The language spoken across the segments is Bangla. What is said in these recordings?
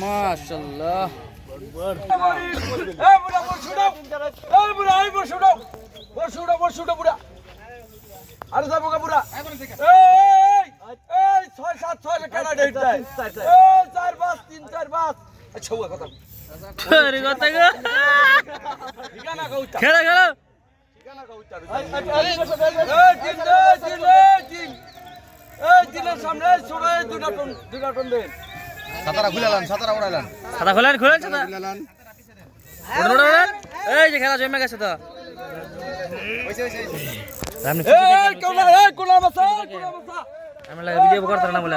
মাশাল্লাহ আরে যাব বুড়া ছয় সাত, ছয়, কেনা ডেট চার পাঁচ তিন, চার পাঁচ আচ্ছা কথা আরে কথা গো। ঠিকানা কউতা খেলা খেলা। সাতারা খুলালাম সাতারা উড়াইলাম সাদা খোলেন খোলেন ওড়ন এই যে খেলা জমে গেছে তো। ভিডিও করতে না বলে।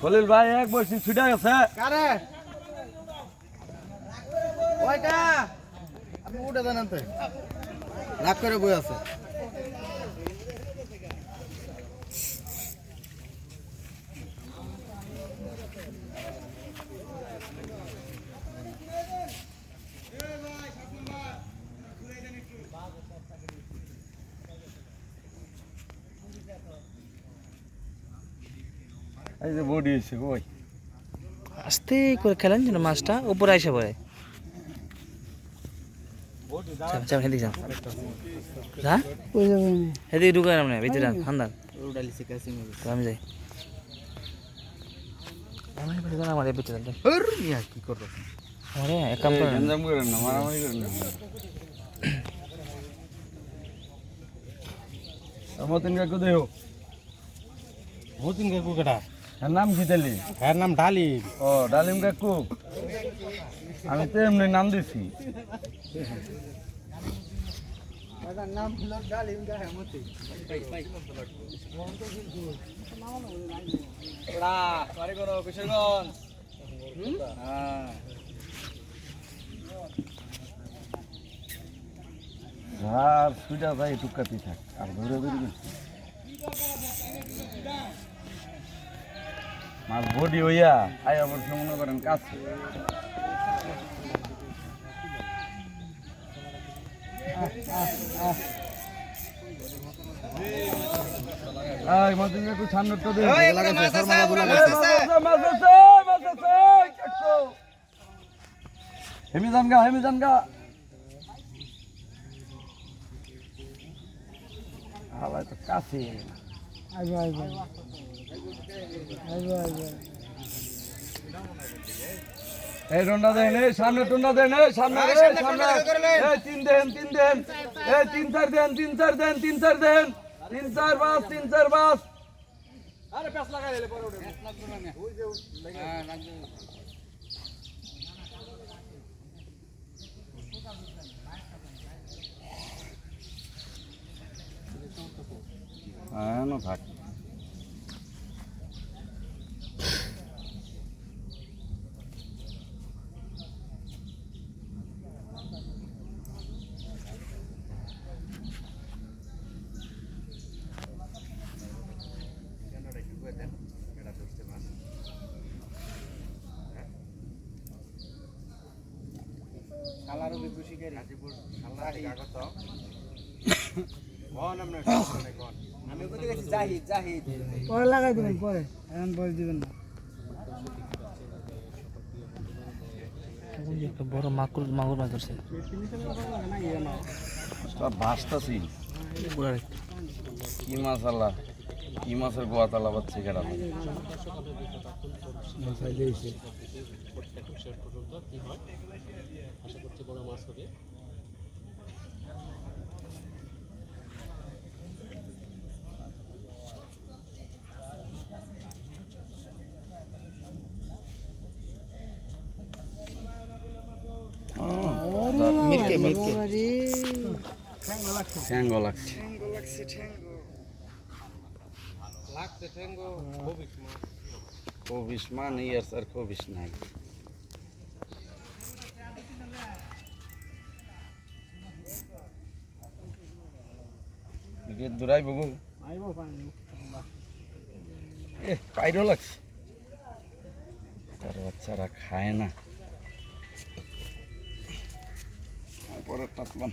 খলিল ভাই এক বছর ছুটে গেছে কারে? ওইটা? আপনি উঠে দেন তো রাগ করে বই আছে। এই যে বডি হয়েছে ওই আস্তে করে খেলেন যেন মাছটা উপরে আইসে পড়ে। হেদিকে না ভিতরে ঠান্ডা আমি যাই। আমার ভিতরে মিয়া কি করতেছ আরে এক কাম করেন। না মারামারি করেন না। মতিন কাকু দেহ। মতিন কাকু কেটা এর নাম কি তালি এর নাম ডালি ও ডালিম কাকু। আমি তো এমনি নাম দিছি। আর সুইটা যাই টুকাতি থাক আর ধরে ধরে মাছ বডি হইয়া আই আবার মনে করেন কাছে। আই মদিন একটু সামনে তো দে। লাগাইছে শর্মা দুলা লাগাইছে মাছ আছে মাছ আছে কাকু হেমি জানগা হেমি জানগা হালাই তো কাছে। আইবো আইবো। এই ডন্ডা দেন এই সামনে টন্ডা দেন এই সামনে এই সামনে। এই তিন দেন তিন দেন। এই তিন চার দেন তিন চার দেন তিন চার দেন। তিন চার পাঁচ তিন চার বাস। আরে পেছ লাগাই দিলে পরে পাঁচ হ্যাঁ না থাক। পরে লাগাই দিবেন পরে। এখন পরে দিবেন না। একটা বড় মাকুর মাগুর মাছ ধরছে। কি মাছ আল্লাহ। কি মাছের গোয়াতালা পাচ্ছে কেনা আশা লাগছে। ঠ্যাঙ্গো লাগছে ঠ্যাঙ্গো খবিস মানে আর স্যার খবিস নাই দূরাই বগু এ পাইরও লাগছে। তার বাচ্চারা খায় না। পরে টাতলাম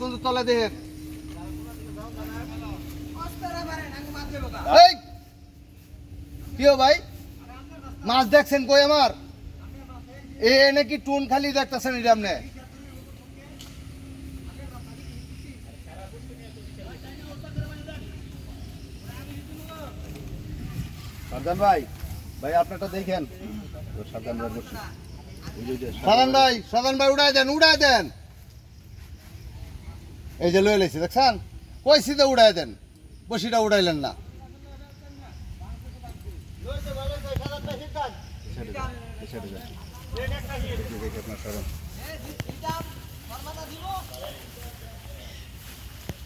কিন্তু তলে দেহের এই! কিও ভাই? মাছ দেখছেন কই আমার? এ নাকি টুন খালি দেখতেছেন এটা আপনি ভাই। ভাই আপনারটা দেখেন। সাবধান ভাই সাধান ভাই উড়াই দেন উড়াই দেন। এই যে লয়ে লেছি দেখছেন? কই উড়াই দেন বসিটা উড়াইলেন না।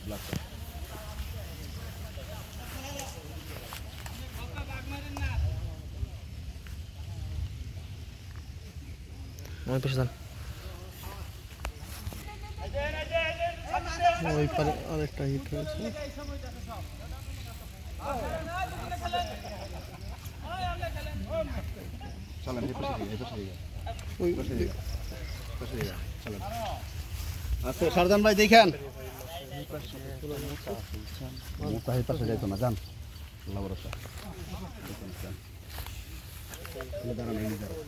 আপনার ওই পিছন ওই পারে আরেকটা হিট হয়েছে। চলেন এই পাশে এই পাশে ওই পাশে পাশে দিকে, আচ্ছা সারদান ভাই দেখেন। মোটা এই পাশে যাইতো না যান। আল্লাহ ভরসা। দেখুন, যান। তাহলে দাঁড়ান এই দাঁড়ান।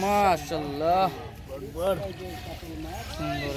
মাশাল্লাহ সুন্দর